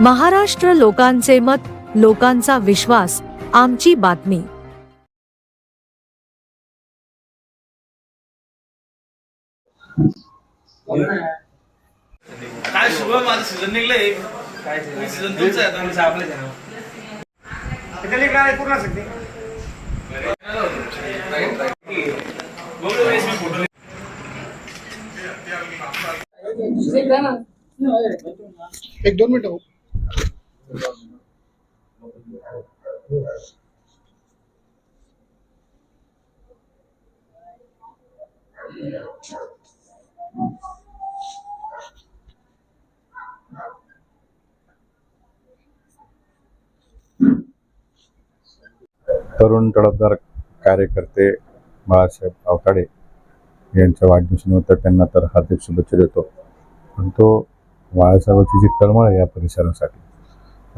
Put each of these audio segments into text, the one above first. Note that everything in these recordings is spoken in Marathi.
महाराष्ट्र लोकांचे मत लोकांचा विश्वास आमची बातमी. काय शुभ माझं सीझन निघलंय. काय सीझन तुमचं आहे. आपलं पूर्ण एक दोन मिनिटं हो. तरुण तडफदार कार्यकर्ते बाळासाहेब आवताडे यांच्या वाढदिवसानिमित्त त्यांना तर हार्दिक शुभेच्छा देतो. पण तो बाळासाहेबांची जी तळमळ आहे या परिसरासाठी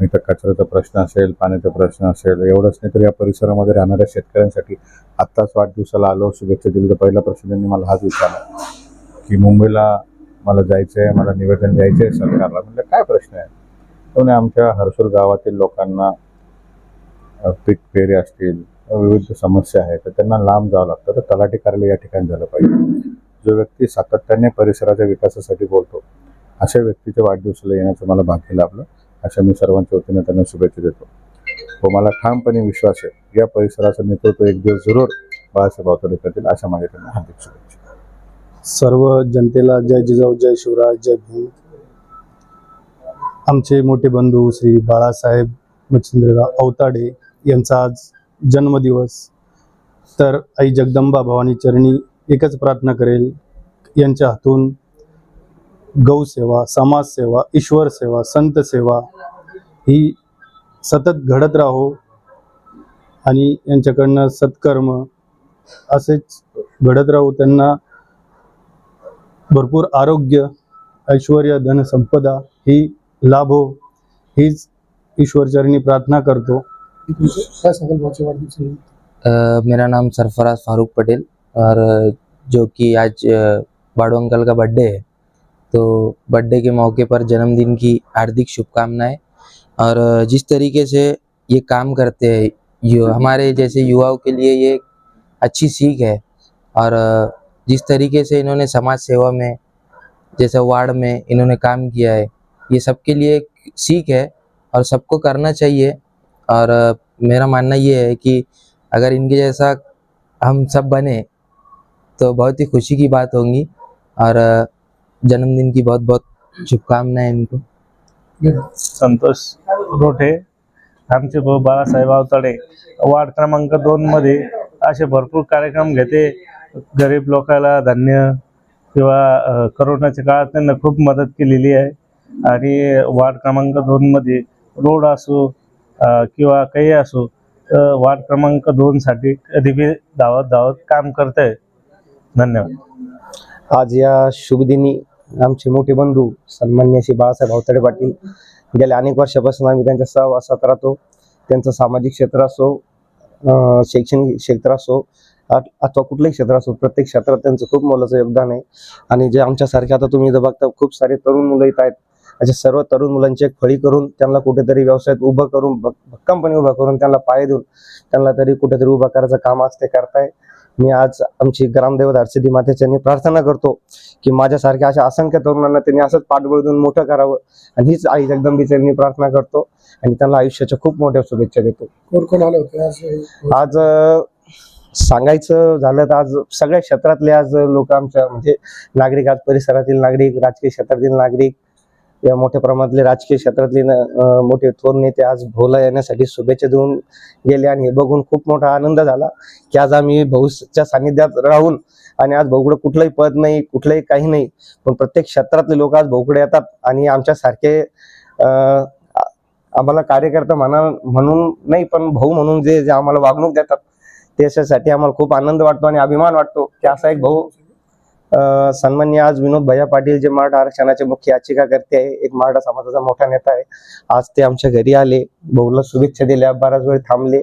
आणि तर कचऱ्याचा प्रश्न असेल पाण्याचा प्रश्न असेल एवढंच नाही तर या परिसरामध्ये राहणाऱ्या शेतकऱ्यांसाठी आत्ताच वाढदिवसाला आलो. शुभेच्छा दिली. तर पहिला प्रश्न त्यांनी मला हाच विचारला की मुंबईला मला जायचं आहे मला निवेदन द्यायचं आहे सरकारला. म्हणजे काय प्रश्न आहे? तो आमच्या हरसूर गावातील लोकांना पीक पेरे असतील विविध समस्या आहेत तर त्यांना लांब जावं लागतं. तर तलाठी कार्यालय या ठिकाणी झालं पाहिजे. जो व्यक्ती सातत्याने परिसराच्या विकासासाठी बोलतो अशा व्यक्तीच्या वाढदिवसाला येण्याचं मला भाग्य लाभलं. अशा मी सर्वांच्या वतीने त्यांना शुभेच्छा देतो. व मला ठामपणे विश्वास आहे. या परिसराचं नेतृत्व एक दिवस जरूर बाळासाहेब आवतडे करतील अशा माझ्या त्यांना हार्दिक शुभेच्छा. सर्व जनतेला जय जिजाऊ जय शिवराज जय भीम. आमचे मोठे बंधू श्री बाळासाहेब मच्छिंद्रराव अवताडे यांचा आज जन्मदिवस. तर आई जगदंबा भवानी चरणी एकच प्रार्थना करेल यांच्या हातून गौसेवा समाजसेवा ईश्वर सेवा संत सेवा ही सतत घडत राहो आणि यांच्याकडनं सत्कर्म असेच घडत राहू. त्यांना भरपूर आरोग्य ऐश्वर धन संपदा ही लाभो. हीच ईश्वरचरणी प्रार्थना करतो. मेरा नाम सरफराज फारूक पटेल और जो कि आज अ, बाड़ू अंकल का बर्थडे है। तो बर्थडे के मौके पर जन्मदिन की हार्दिक शुभकामनाएँ। और जिस तरीके से ये काम करते हैं हमारे जैसे युवाओं के लिए ये अच्छी सीख है। और जिस तरीके से इन्होंने समाज सेवा में, जैसे वार्ड में इन्होंने काम किया है, ये सबके लिए एक सीख है और सबको करना चाहिए। और मेरा मानना ये है कि अगर इनके जैसा हम सब बने तो बहुत ही खुशी की बात होगी। और जन्मदिन की बहुत बहुत शुभकामनाएं इनको। संतोष रोठे आमचे भाऊ बाळासाहेब आवताडे वार्ड क्रमांक दोन मध्ये असे भरपूर कार्यक्रम घेते. गरीब लोकांना धान्य किंवा करोनाच्या काळात त्यांना खूप मदत केलेली आहे. आणि वार्ड क्रमांक दोन मध्ये रोड असो किंवा काही असो तर वार्ड क्रमांक दोन साठी कधी बी धावत धावत काम करत आहे धन्यवाद. आज या शुभदिनी आमचे मोठे बंधू सन्मान्य श्री बाळासाहेब अवतडे पाटील. गेल्या अनेक वर्षापासून आम्ही त्यांच्या सहवासात राहतो. त्यांचं सामाजिक क्षेत्र असो शैक्षणिक क्षेत्र असो अथवा कुठलंही क्षेत्र असो प्रत्येक क्षेत्रात त्यांचं खूप मोलाचं योगदान आहे. आणि जे आमच्यासारखे आता तुम्ही इथं बघता खूप सारे तरुण मुलं इथं आहेत. अशा सर्व तरुण मुलांची एक फळी करून त्यांना कुठेतरी व्यवसायात उभं करून भक्कमपणे उभं करून त्यांना पाय देऊन त्यांना तरी कुठेतरी उभं करायचं काम आज ते करताय. मी आज आमची ग्रामदैवत हर्षदी मातेच्या मी प्रार्थना करतो की माझ्यासारख्या अशा असंख्य तरुणांना त्यांनी असंच पाठबळ देऊन मोठं करावं. आणि हीच आई जगदंबीची मी प्रार्थना करतो आणि त्यांना आयुष्याच्या खूप मोठ्या शुभेच्छा देतो. कोण कोण आले होते आज? सांगायचं झालं तर आज सगळ्या क्षेत्रातले आज लोक आमच्या म्हणजे नागरिक आज परिसरातील नागरिक राजकीय क्षेत्रातील नागरिक या मोठ्या प्रमाणातले राजकीय क्षेत्रातले न- मोठे थोर नेते आज भोला येण्यासाठी शुभेच्छा देऊन गेले आणि हे बघून खूप मोठा आनंद झाला की आज आम्ही भाऊच्या सानिध्यात राहून आणि आज भाऊकडे कुठलंही पद नाही कुठलंही काही नाही पण प्रत्येक क्षेत्रातले लोक आज भाऊकडे येतात आणि आमच्यासारखे आम्हाला कार्यकर्ता म्हणा म्हणून नाही पण भाऊ म्हणून जे जे आम्हाला वागणूक देतात त्याच्यासाठी आम्हाला खूप आनंद वाटतो आणि अभिमान वाटतो की असा एक भाऊ सन्मान्य आज विनोद भैया पाटील जे मराठा आरक्षणाचे मुख्य याचिका करते आहे एक मराठा समाजाचा मोठा नेता आहे. आज ते आमच्या घरी आले भाऊला शुभेच्छा दिल्या बराच वेळ थांबले.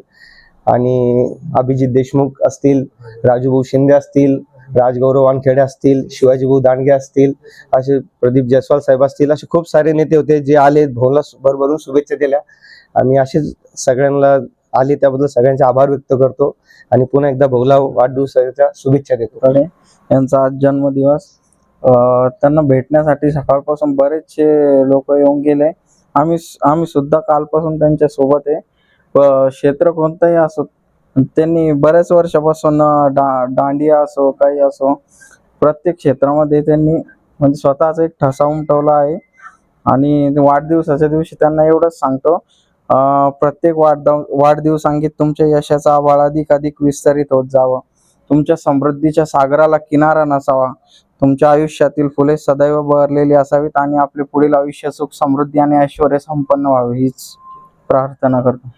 आणि अभिजित देशमुख असतील राजूभाऊ शिंदे असतील राजगौरव वानखेडे असतील शिवाजीभाऊ दांडगे असतील असे प्रदीप जयस्वाल साहेब असतील असे खूप सारे नेते होते जे आले भाऊला भरभरून शुभेच्छा दिल्या. आम्ही असेच सगळ्यांना आली त्याबद्दल सगळ्यांचे आभार व्यक्त करतो आणि पुन्हा एकदा भोगला वाढदिवसाच्या शुभेच्छा देतो. कडे यांचा आज जन्मदिवस. अं, त्यांना भेटण्यासाठी सकाळपासून बरेचसे लोक येऊन गेले. आम्ही आम्ही सुद्धा कालपासून त्यांच्यासोबत आहे. क्षेत्र कोणतंही असो त्यांनी बऱ्याच वर्षापासून डा दांडिया असो काही असो प्रत्येक क्षेत्रामध्ये त्यांनी म्हणजे स्वतःचा एक ठसा उमटवला आहे. आणि वाढदिवसाच्या दिवशी त्यांना एवढंच सांगतो प्रत्येक वाढ वाढदिवसांगीत तुमच्या यशाचा आभाळ अधिक अधिक विस्तारित होत जावं. तुमच्या समृद्धीच्या सागराला किनारा नसावा. तुमच्या आयुष्यातील फुले सदैव बहरलेली असावीत आणि आपले पुढील आयुष्य सुख समृद्धी आणि ऐश्वर संपन्न व्हावे हीच प्रार्थना करतो.